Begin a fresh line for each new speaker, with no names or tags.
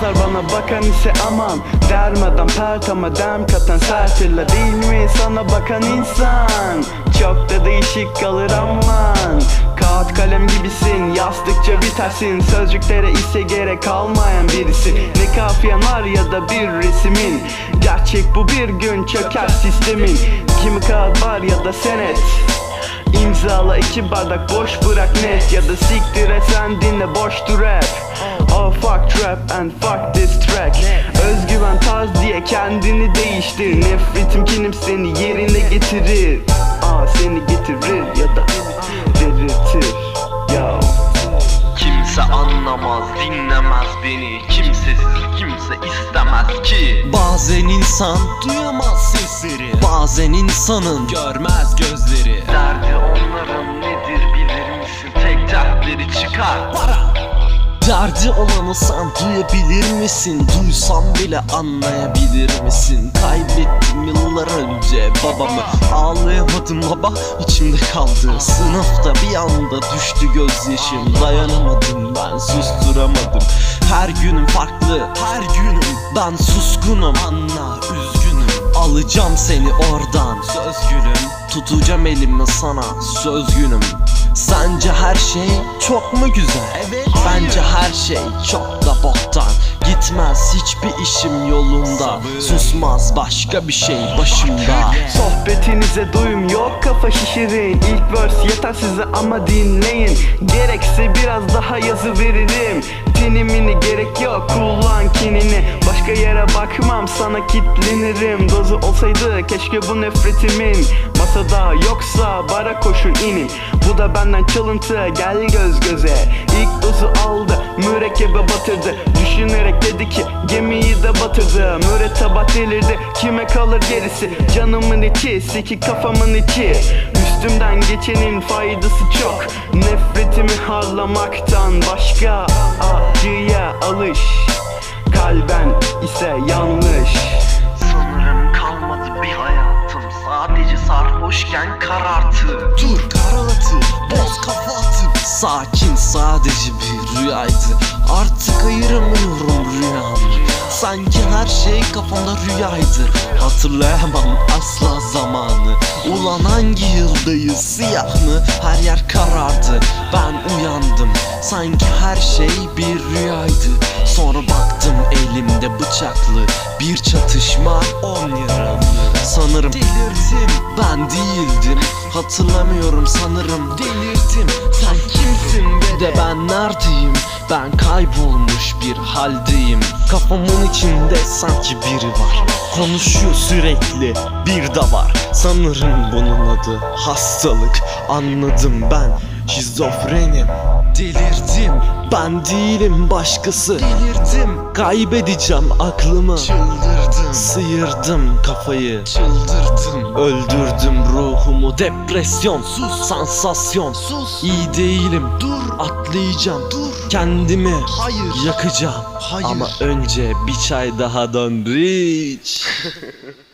Sana bakan ise aman. Dermadan pert ama dem katan sertilla Değil mi? Sana bakan insan Çok da değişik kalır aman. Kağıt kalem gibisin Yazdıkça bitersin. Sözcüklere ise gerek kalmayan birisi. Ne kafiyen var ya da bir resmin Gerçek bu bir gün çöker sistemin. Kimi kağıt var ya da senet. İmzala iki bardak boş bırak net. Ya da siktir et sen dinle boştur rap Oh fuck trap and fuck this track. Özgüven tarz diye kendini değiştir. Nefretim kinim seni yerine getirir. Aa seni getirir ya da delirtir. Yo
Kimse anlamaz, dinlemez beni. Kimsesiz kimse istemez ki.
Bazen insan duyamaz sesleri. Bazen insanın görmez gözleri.
Derdi onların nedir bilir misin? Tek dertleri çıkar.
Para Derdi olanı sen duyabilir misin? Duysam bile anlayabilir misin? Kaybettim yıllar önce babamı. Ağlayamadım baba içimde kaldı. Sınıfta bir anda düştü gözyaşım. Dayanamadım ben susturamadım. Her günüm farklı her günüm. Ben suskunum. Anla üzgünüm. Alacağım seni oradan. Söz gülüm Tutacağım elimi sana. Söz günüm. Sence her şey çok mu güzel? Evet Bence her şey çok da boktan. Gitmez hiçbir işim yolunda. Susmaz başka bir şey başımda.
Sohbetinize duyum yok kafa şişirin. İlk verse yeter size ama dinleyin. Gerekse biraz daha yazı veririm. Tinimini gerek yok kullan kinini Başka yere bakmam sana kitlenirim. Dozu olsaydı keşke bu nefretimin. Masada yoksa bara koşun inin. Bu da benden çalıntı gel göz göze. İlk dozu aldı mürekkebe batırdı. Düşünerek dedi ki gemiyi de batırdı. Mürettebat delirdi kime kalır gerisi? Canımın içi siki kafamın içi. Üstümden geçenin faydası çok. Nefretimi harlamaktan başka acıya alış ise yanlış
Sanırım kalmadı bir hayatım. Sadece sarhoşken karartı.
Dur karalatı boz kafa atıp Sakin sadece bir rüyaydı. Artık ayıramıyorum rüyamı. Sanki her şey kafamda rüyaydı. Hatırlayamam asla zamanı. Ulan hangi yıldayız siyah mı? Her yer karardı. Ben uyandım. Sanki her şey bir elimde bıçaklı Bir çatışma on yaralı Sanırım delirdim Ben değildim. Hatırlamıyorum sanırım delirdim Sen kimsin be de ben neredeyim? Ben kaybolmuş bir haldeyim. Kafamın içinde sanki biri var. Konuşuyor sürekli bir de var. Sanırım bunun adı hastalık. Anladım ben şizofrenim. Delirdim ben değilim başkası. Delirdim. Kaybedeceğim aklımı. Çıldırdım. Sıyırdım kafayı. Çıldırdım. Öldürdüm ruhumu. Depresyon. Sus. Sansasyon. Sus. İyi değilim. Dur. Atlayacağım. Dur. Kendimi hayır. yakacağım. Hayır. Ama önce bir çay daha don rich